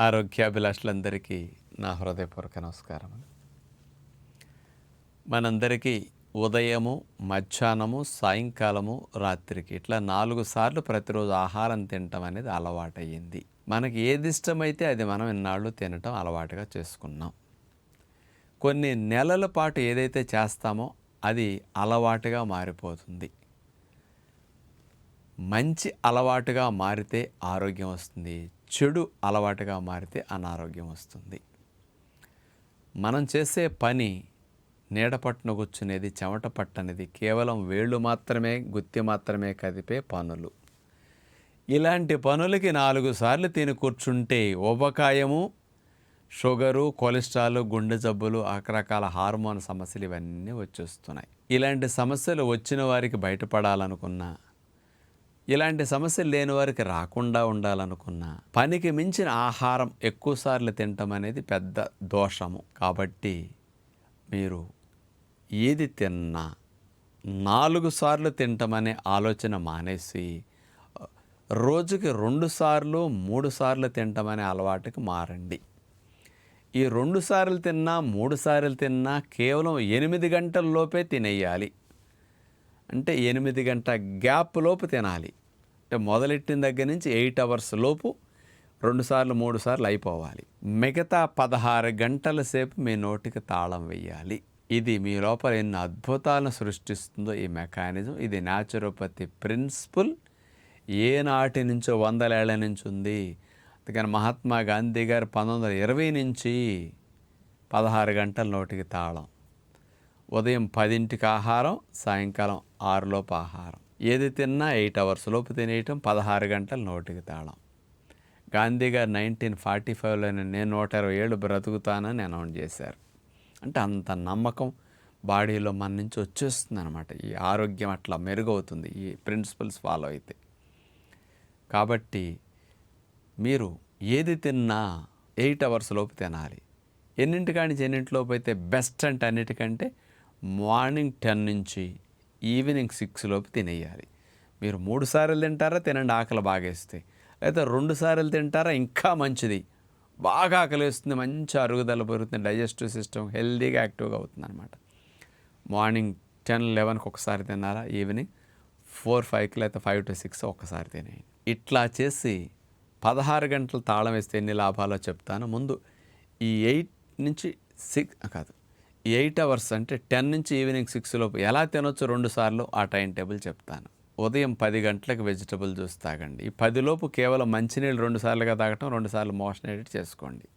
ఆరోగ్యాభిలాషులందరికీ నా హృదయపూర్వక నమస్కారం మనందరికీ ఉదయము మధ్యాహ్నము సాయంకాలము రాత్రికి ఇట్లా నాలుగు సార్లు ప్రతిరోజు ఆహారం తినటం అనేది అలవాటయ్యింది. మనకి ఏది ఇష్టమైతే అది మనం ఇన్నాళ్ళు తినటం అలవాటుగా చేసుకున్నాం. కొన్ని నెలల పాటు ఏదైతే చేస్తామో అది అలవాటుగా మారిపోతుంది. మంచి అలవాటుగా మారితే ఆరోగ్యం వస్తుంది. చెడు అలవాటుగా మారితే అనారోగ్యం వస్తుంది. మనం చేసే పని నీడ కూర్చునేది చెమట పట్టనేది కేవలం వేళ్ళు మాత్రమే గుత్తి మాత్రమే కదిపే పనులు. ఇలాంటి పనులకి నాలుగు సార్లు తిని కూర్చుంటే ఊబకాయము షుగరు కొలెస్ట్రాల్ గుండె జబ్బులు రకరకాల హార్మోన్ సమస్యలు ఇవన్నీ వచ్చేస్తున్నాయి. ఇలాంటి సమస్యలు వచ్చిన వారికి బయటపడాలనుకున్నా ఇలాంటి సమస్యలు లేని వారికి రాకుండా ఉండాలనుకున్నా పనికి మించిన ఆహారం ఎక్కువసార్లు తినటం అనేది పెద్ద దోషము. కాబట్టి మీరు ఏది తిన్నా నాలుగు సార్లు తింటమనే ఆలోచన మానేసి రోజుకి రెండు సార్లు మూడు సార్లు తినటమనే అలవాటుకి మారండి. ఈ రెండు సార్లు తిన్నా మూడు సార్లు తిన్నా కేవలం ఎనిమిది గంటల లోపే తినేయాలి. అంటే ఎనిమిది గంట గ్యాప్ లోపు తినాలి. అంటే మొదలెట్టిన దగ్గర నుంచి ఎయిట్ అవర్స్ లోపు రెండు సార్లు మూడు సార్లు అయిపోవాలి. మిగతా పదహారు గంటల సేపు మీ నోటికి తాళం వేయాలి ఇది మీ లోపల ఎన్ని అద్భుతాలను సృష్టిస్తుందో ఈ మెకానిజం. ఇది న్యాచురోపతి ప్రిన్సిపల్. ఏ నాటి నుంచో వందలేళ్ళ నుంచి ఉంది. అందుకని మహాత్మా గాంధీ గారు పంతొమ్మిది వందల ఇరవై నుంచి పదహారు గంటల నోటికి తాళం. ఉదయం పదింటికి ఆహారం సాయంకాలం ఆరులోపు ఆహారం. ఏది తిన్నా ఎయిట్ అవర్స్ లోపు తినేయటం పదహారు గంటలు నోటికి తాళం. గాంధీ గారు నైన్టీన్ ఫార్టీ ఫైవ్లోనే నేను నూట ఇరవై ఏళ్ళు బ్రతుకుతానని అనౌన్స్ చేశారు. అంటే అంత నమ్మకం బాడీలో మన నుంచి వచ్చేస్తుంది అనమాట ఈ ఆరోగ్యం అట్లా మెరుగవుతుంది ఈ ప్రిన్సిపల్స్ ఫాలో అయితే. కాబట్టి మీరు ఏది తిన్నా ఎయిట్ అవర్స్ లోపు తినాలి. ఎన్నింటికాడి నుంచి ఎన్నింటిలోపు అయితే బెస్ట్ అంటే అన్నిటికంటే మార్నింగ్ టెన్ నుంచి ఈవినింగ్ సిక్స్ లోపు తినేయాలి. మీరు మూడు సార్లు తింటారా? తినండి ఆకలి బాగేస్తే లేదా రెండు సార్లు తింటారా? ఇంకా మంచిది. బాగా ఆకలి వేస్తుంది మంచి అరుగుదల పెరుగుతుంది డైజెస్టివ్ సిస్టమ్ హెల్దీగా యాక్టివ్గా అవుతుంది అనమాట మార్నింగ్ టెన్ లెవెన్కి ఒకసారి తిన్నారా? ఈవినింగ్ ఫోర్ ఫైవ్కి లేకపోతే ఫైవ్ టు సిక్స్ ఒకసారి తినేయండి. ఇట్లా చేసి పదహారు గంటలు తాళం వేస్తే ఎన్ని లాభాలో చెప్తాను. ముందు ఈ ఎయిట్ నుంచి సిక్స్ కాదు ఎయిట్ అవర్స్ అంటే టెన్ నుంచి ఈవినింగ్ సిక్స్ లోపు ఎలా తినొచ్చు రెండు సార్లు? ఆ టైం టేబుల్ చెప్తాను. ఉదయం పది గంటలకు వెజిటబుల్ జ్యూస్ తాగండి. ఈ పదిలోపు కేవలం మంచినీళ్ళు రెండు సార్లుగా తాగటం రెండు సార్లు మోషన్ ఎడిట్ చేసుకోండి.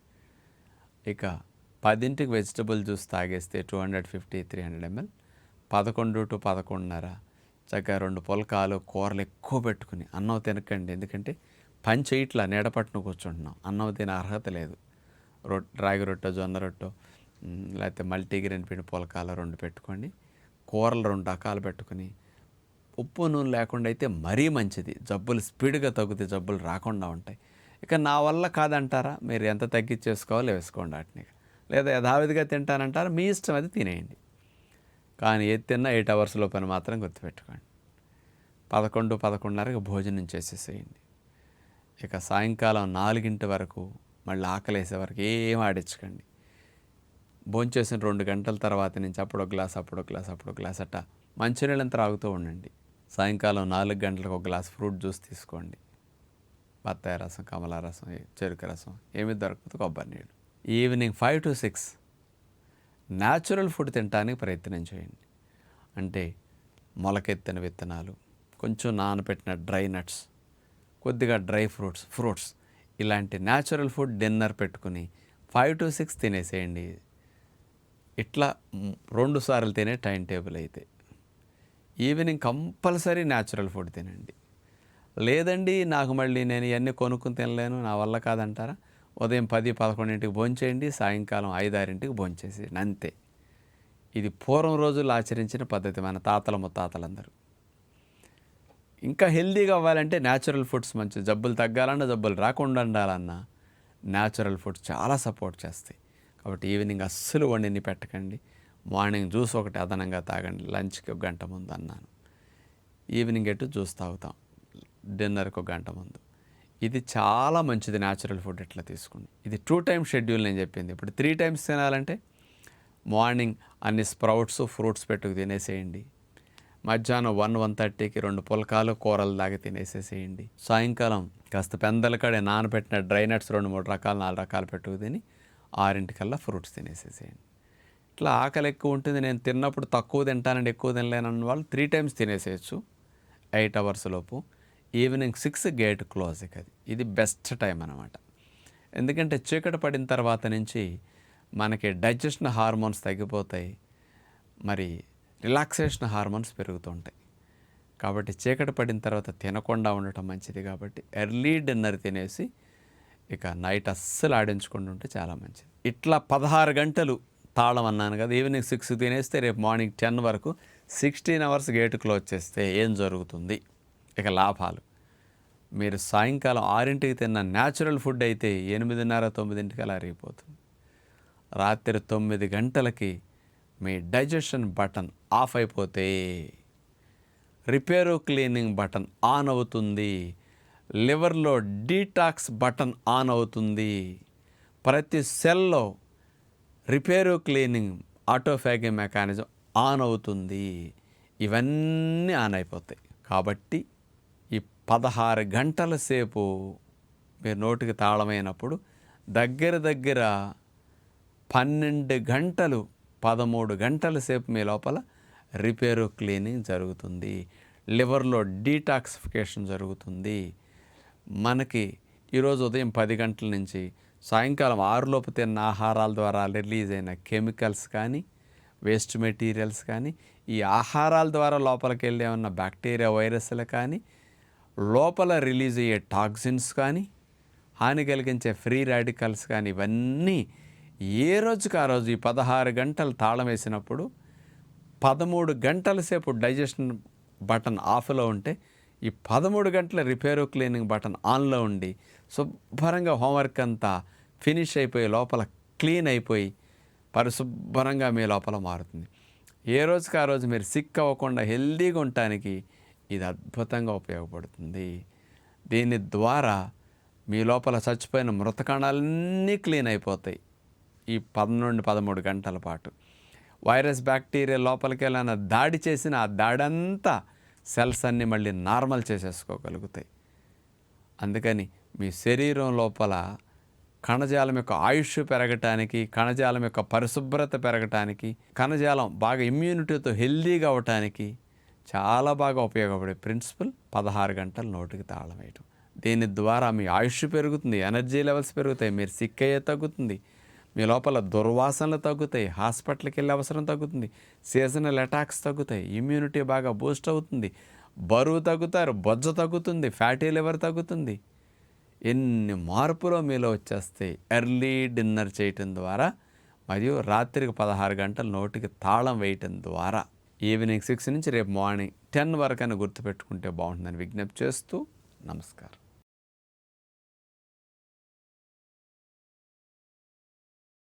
ఇక పదింటికి vegetable juice తాగేస్తే two hundred fifty three hundred ML. పదకొండు టు పదకొండున్నర. చక్కగా రెండు పొలకాలు కూరలు ఎక్కువ పెట్టుకుని అన్నం తినకండి. ఎందుకంటే పంచేయిట్లా నీడపట్టును కూర్చుంటున్నాం. అన్నం తినే అర్హత లేదు. రొట్ రాగి రొట్టె జొన్న రొట్టె లేకపోతే మల్టీగ్రెయిన్ పిండి పొలకాల రెండు పెట్టుకోండి. కూరలు రెండు రకాలు పెట్టుకుని ఉప్పు నూనె లేకుండా అయితే మరీ మంచిది. జబ్బులు స్పీడ్గా తగ్గుతాయి జబ్బులు రాకుండా ఉంటాయి. ఇక నా వల్ల కాదంటారా? మీరు ఎంత తగ్గించేసుకోవాలో వేసుకోండి వాటిని లేదా యథావిధిగా తింటానంటారా? మీ ఇష్టం అది తినేయండి. కానీ ఏది తిన్నా ఎయిట్ అవర్స్ లోపల మాత్రం గుర్తుపెట్టుకోండి. పదకొండు పదకొండున్నరకు భోజనం చేసేసేయండి. ఇక సాయంకాలం నాలుగింటి వరకు మళ్ళీ ఆకలేసే వరకు ఏం ఆడించకండి. భోంచేసిన రెండు గంటల తర్వాత నుంచి అప్పుడు ఒక గ్లాస్ అప్పుడు ఒక గ్లాస్ అప్పుడు ఒక గ్లాస్ అట్ట. మంచినీళ్ళంతా తాగుతూ ఉండండి. సాయంకాలం నాలుగు గంటలకు ఒక గ్లాస్ ఫ్రూట్ జ్యూస్ తీసుకోండి. బత్తాయి రసం కమలా రసం చెరుకు రసం ఏమి దొరకదు కొబ్బరి నీళ్ళు. Evening five to six natural food తినడానికి ప్రయత్నం చేయండి. అంటే మొలకెత్తిన విత్తనాలు కొంచెం నానబెట్టిన డ్రై నట్స్ కొద్దిగా డ్రై ఫ్రూట్స్ ఫ్రూట్స్ ఇలాంటి న్యాచురల్ ఫుడ్ డిన్నర్ పెట్టుకుని ఫైవ్ టు సిక్స్ తినేసేయండి. ఇట్లా రెండు సార్లు తినే టైం టేబుల్ అయితే ఈవినింగ్ కంపల్సరీ న్యాచురల్ ఫుడ్ తినండి. లేదండి నాకు మళ్ళీ నేను ఇవన్నీ కొనుక్కుని తినలేను నా వల్ల కాదంటారా? ఉదయం పది పదకొండింటికి భోంచేయండి సాయంకాలం ఐదారింటికి భోంచేసి అంతే. ఇది పూర్వం రోజుల్లో ఆచరించిన పద్ధతి మన తాతల ముత్తాతలందరూ. ఇంకా హెల్దీగా అవ్వాలంటే న్యాచురల్ ఫుడ్స్ మంచి జబ్బులు తగ్గాలన్నా జబ్బులు రాకుండా ఉండాలన్నా న్యాచురల్ ఫుడ్స్ చాలా సపోర్ట్ చేస్తాయి. కాబట్టి ఈవినింగ్ అస్సలు వండిని పెట్టకండి. మార్నింగ్ జ్యూస్ ఒకటి అదనంగా తాగండి. లంచ్కి ఒక గంట ముందు అన్నాను. ఈవినింగ్ ఎటు జ్యూస్ తాగుతాం. డిన్నర్కి ఒక గంట ముందు. ఇది చాలా మంచిది న్యాచురల్ ఫుడ్ ఇట్లా తీసుకోండి ఇది టూ టైమ్ షెడ్యూల్ నేను చెప్పింది. ఇప్పుడు త్రీ టైమ్స్ తినాలంటే మార్నింగ్ అన్ని స్ప్రౌట్స్ ఫ్రూట్స్ పెట్టుకు తినేసేయండి. మధ్యాహ్నం వన్ వన్ థర్టీకి రెండు పులకాలు కూరలు దాగి తినేసేసేయండి. సాయంకాలం కాస్త పెందలకడే నానబెట్టిన డ్రై నట్స్ రెండు మూడు రకాలు నాలుగు రకాలు పెట్టుకు తిని ఆరింటికల్లా ఫ్రూట్స్ తినేసేసేయండి. ఇట్లా ఆకలి ఎక్కువ ఉంటుంది నేను తిన్నప్పుడు తక్కువ తింటానండి ఎక్కువ తినలేనన్న వాళ్ళు త్రీ టైమ్స్ తినేసేయచ్చు. ఎయిట్ అవర్స్ లోపు. ఈవినింగ్ సిక్స్ గేట్ క్లోజ్ అది. ఇది బెస్ట్ టైం అనమాట ఎందుకంటే చీకటి పడిన తర్వాత నుంచి మనకి డైజెషన్ హార్మోన్స్ తగ్గిపోతాయి. మరి రిలాక్సేషన్ హార్మోన్స్ పెరుగుతుంటాయి. కాబట్టి చీకటి పడిన తర్వాత తినకుండా ఉండటం మంచిది కాబట్టి ఎర్లీ డిన్నర్ తినేసి ఇక నైట్ అస్సలు ఆడించుకుంటుంటే ఉంటే చాలా మంచిది. ఇట్లా పదహారు గంటలు తాళం అన్నాను కదా ఈవినింగ్ సిక్స్ తినేస్తే రేపు మార్నింగ్ టెన్ వరకు సిక్స్టీన్ అవర్స్ గేటు క్లోజ్ చేస్తే ఏం జరుగుతుంది? ఇక లాభాలు. మీరు సాయంకాలం ఆరింటికి తిన్న న్యాచురల్ ఫుడ్ అయితే ఎనిమిదిన్నర తొమ్మిదింటికి అలా అరిగిపోతుంది రాత్రి తొమ్మిది గంటలకి మీ డైజెషన్ బటన్ ఆఫ్ అయిపోతే రిపేరు క్లీనింగ్ బటన్ ఆన్ అవుతుంది. లివర్లో డీటాక్స్ బటన్ ఆన్ అవుతుంది. ప్రతి సెల్లో repair cleaning autophagy mechanism on అవుతుంది. ఇవన్నీ ఆన్ అయిపోతాయి. కాబట్టి ఈ పదహారు గంటల సేపు మీరు నోటికి తాళమైనప్పుడు దగ్గర దగ్గర పన్నెండు గంటలు పదమూడు గంటల సేపు మీ లోపల రిపేరు క్లీనింగ్ జరుగుతుంది. లివర్లో డీటాక్సిఫికేషన్ జరుగుతుంది. మనకి ఈరోజు ఉదయం పది గంటల నుంచి సాయంకాలం ఆరులోపు తిన్న ఆహారాల ద్వారా రిలీజ్ అయిన కెమికల్స్ కానీ వేస్ట్ మెటీరియల్స్ కానీ ఈ ఆహారాల ద్వారా లోపలికి వెళ్ళే ఉన్న బ్యాక్టీరియా వైరస్లు కానీ లోపల రిలీజ్ అయ్యే టాక్సిన్స్ కానీ హాని కలిగించే ఫ్రీ రాడికల్స్ కానీ ఇవన్నీ ఏ రోజుకి ఆ రోజు ఈ పదహారు గంటలు తాళం వేసినప్పుడు పదమూడు గంటల సేపు డైజెషన్ బటన్ ఆఫ్లో ఉంటే ఈ పదమూడు గంటల రిపేరు క్లీనింగ్ బటన్ ఆన్లో ఉండి శుభ్రంగా హోంవర్క్ అంతా ఫినిష్ అయిపోయి లోపల క్లీన్ అయిపోయి పరిశుభ్రంగా మీ లోపల మారుతుంది. ఏ రోజుకి ఆ రోజు మీరు సిక్ అవ్వకుండా హెల్దీగా ఉండటానికి ఇది అద్భుతంగా ఉపయోగపడుతుంది. దీని ద్వారా మీ లోపల చచ్చిపోయిన మృతకణాలన్నీ క్లీన్ అయిపోతాయి ఈ పదకొండు పదమూడు గంటల పాటు. వైరస్ బ్యాక్టీరియా లోపలికి వెళ్ళిన దాడి చేసిన ఆ దాడంతా సెల్స్ అన్నీ మళ్ళీ నార్మల్ చేసేసుకోగలుగుతాయి. అందుకని మీ శరీరం లోపల కణజాలం యొక్క ఆయుష్ పెరగటానికి కణజాలం యొక్క పరిశుభ్రత పెరగటానికి కణజాలం బాగా ఇమ్యూనిటీతో హెల్దీగా అవటానికి చాలా బాగా ఉపయోగపడే ప్రిన్సిపల్ పదహారు గంటలు నోటికి తాళం వేయటం. దీని ద్వారా మీ ఆయుష్ పెరుగుతుంది ఎనర్జీ లెవెల్స్ పెరుగుతాయి మీరు సిక్ అయ్యే తగ్గుతుంది. మీ లోపల దుర్వాసనలు తగ్గుతాయి హాస్పిటల్కి వెళ్ళే అవసరం తగ్గుతుంది సీజనల్ అటాక్స్ తగ్గుతాయి ఇమ్యూనిటీ బాగా బూస్ట్ అవుతుంది బరువు తగ్గుతారు బొజ్జ తగ్గుతుంది ఫ్యాటీ లివర్ తగ్గుతుంది. ఎన్ని మార్పులు మీలో వచ్చేస్తాయి ఎర్లీ డిన్నర్ చేయటం ద్వారా మరియు రాత్రికి పదహారు గంటల నోటికి తాళం వేయటం ద్వారా ఈవినింగ్ సిక్స్ నుంచి రేపు మార్నింగ్ టెన్ వరకు అని గుర్తుపెట్టుకుంటే బాగుంటుందని విజ్ఞప్తి చేస్తూ నమస్కారం.